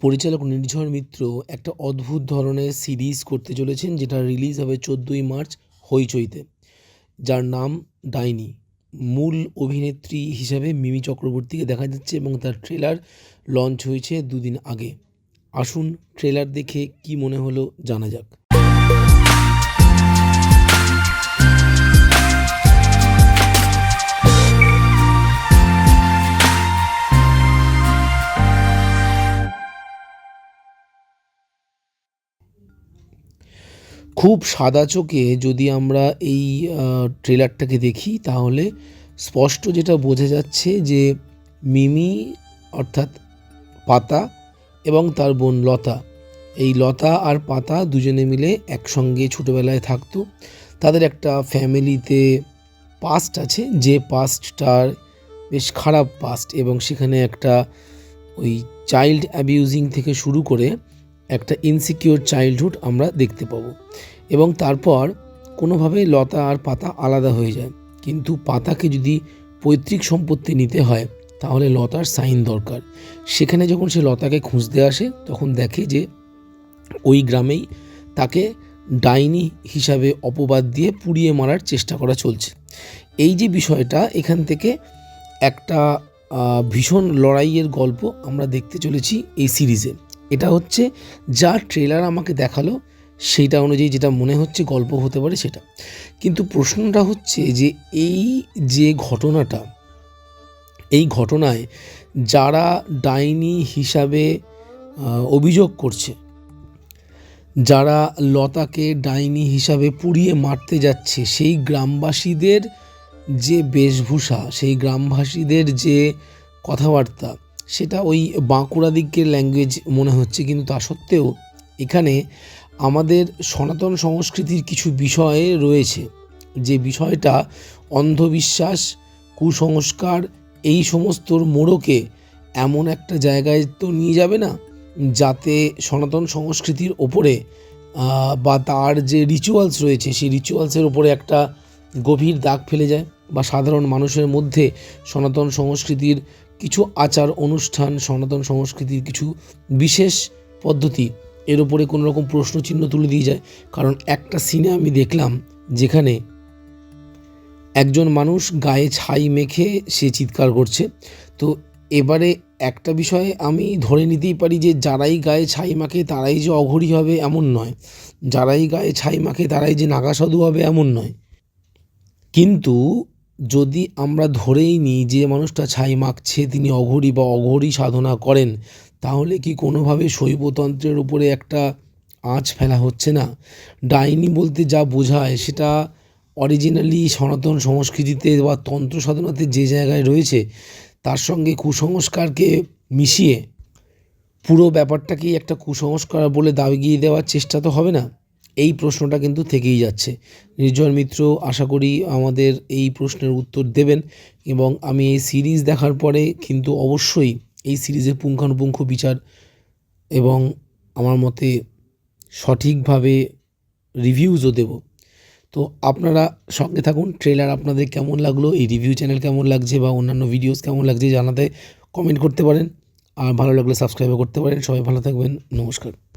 পরিচালক নির্ঝর মিত্র একটা অদ্ভুত ধরনের সিরিজ করতে চলেছেন, যেটা রিলিজ হবে চোদ্দোই মার্চ হইচইতে। যার নাম ডাইনি। মূল অভিনেত্রী হিসাবে মিমি চক্রবর্তীকে দেখা যাচ্ছে এবং তার ট্রেলার লঞ্চ হয়েছে দুদিন আগে। আসুন ট্রেলার দেখে কি মনে হলো জানা যাক। খুব সাদা চোখে যদি আমরা এই ট্রেলারটাকে দেখি, তাহলে স্পষ্ট যেটা বোঝা যাচ্ছে যে মিমি, অর্থাৎ পাতা এবং তার বোন লতা, এই লতা আর পাতা দুজনে মিলে একসঙ্গে ছোটোবেলায় থাকতো। তাদের একটা ফ্যামিলিতে পাস্ট আছে, যে পাস্টটার বেশ খারাপ পাস্ট এবং সেখানে একটা ওই চাইল্ড অ্যাবিউজিং থেকে শুরু করে একটা ইনসিকিওর চাইল্ডহুড আমরা দেখতে পাবো। এবং তারপর কোনোভাবে লতা আর পাতা আলাদা হয়ে যায়। কিন্তু পাতাকে যদি পৈতৃক সম্পত্তি নিতে হয়, তাহলে লতার সাইন দরকার। সেখানে যখন সে লতাকে খুঁজতে আসে, তখন দেখে যে ওই গ্রামেই তাকে ডাইনি হিসাবে অপবাদ দিয়ে পুড়িয়ে মারার চেষ্টা করা চলছে। এই যে বিষয়টা, এখান থেকে একটা ভীষণ লড়াইয়ের গল্প আমরা দেখতে চলেছি এই সিরিজে। এটা হচ্ছে যা ট্রেলার আমাকে দেখাল, সেইটা অনুযায়ী যেটা মনে হচ্ছে গল্প হতে পারে সেটা। কিন্তু প্রশ্নটা হচ্ছে যে এই যে ঘটনাটা, এই ঘটনায় যারা ডাইনি হিসাবে অভিযোগ করছে, যারা লতাকে ডাইনি হিসাবে পুড়িয়ে মারতে যাচ্ছে, সেই গ্রামবাসীদের যে বেশভূষা, সেই গ্রামবাসীদের যে কথাবার্তা সেটা ওই বাঁকুড়া দিকের ল্যাঙ্গুয়েজ মনে হচ্ছে, কিন্তু তা সত্ত্বেও এখানে আমাদের সনাতন সংস্কৃতির কিছু বিষয় রয়েছে। যে বিষয়টা অন্ধবিশ্বাস, কুসংস্কার, এই সমস্তর মোড়কে এমন একটা জায়গায় তো নিয়ে যাবে না, যাতে সনাতন সংস্কৃতির ওপরে বা তার যে রিচুয়ালস রয়েছে, সেই রিচুয়ালসের ওপরে একটা গভীর দাগ ফেলে যায়, বা সাধারণ মানুষের মধ্যে সনাতন সংস্কৃতির কিছু আচার, অনুষ্ঠান, সনাতন সংস্কৃতির কিছু বিশেষ পদ্ধতি, এর ওপরে কোনো রকম প্রশ্নচিহ্ন তুলে দিয়ে যায়। কারণ একটা সিনে আমি দেখলাম যেখানে একজন মানুষ গায়ে ছাই মেখে সে চিৎকার করছে। তো এবারে একটা বিষয়ে আমি ধরে নিতেই পারি যে যারাই গায়ে ছাই মাখে তারাই যে অঘরী হবে এমন নয়। যারাই গায়ে ছাই মাখে তারাই যে নাগাসাধু হবে এমন নয়। কিন্তু যদি আমরা ধরেই নিই যে মানুষটা ছাই মাখছে, তিনি অঘরী বা অঘরী সাধনা করেন, তাহলে কি কোনোভাবে শৈবতন্ত্রের উপরে একটা আঁচ ফেলা হচ্ছে না? ডাইনি বলতে যা বোঝায় সেটা অরিজিনালি সনাতন সংস্কৃতিতে বা তন্ত্র সাধনাতে যে জায়গায় রয়েছে, তার সঙ্গে কুসংস্কারকে মিশিয়ে পুরো ব্যাপারটাকেই একটা কুসংস্কার বলে দাবি গিয়ে দেওয়ার চেষ্টা তো হবে না। এই প্রশ্নটা কিন্তু থেকেই যাচ্ছে। নির্জয় মিত্র, আশা করি আমাদের এই প্রশ্নের উত্তর দেবেন এবং আমি এই সিরিজ দেখার পরে কিন্তু অবশ্যই এই সিরিজের পুঙ্খানুপুঙ্খ বিচার এবং আমার মতে সঠিকভাবে রিভিউজও দেব। তো আপনারা সঙ্গে থাকুন, ট্রেলার আপনাদের কেমন লাগল, এই রিভিউ চ্যানেল কেমন লাগছে বা অন্যান্য ভিডিওস কেমন লাগছে জানাতে কমেন্ট করতে পারেন। আর ভালো লাগলে সাবস্ক্রাইবও করতে পারেন। সবাই ভালো থাকবেন, নমস্কার।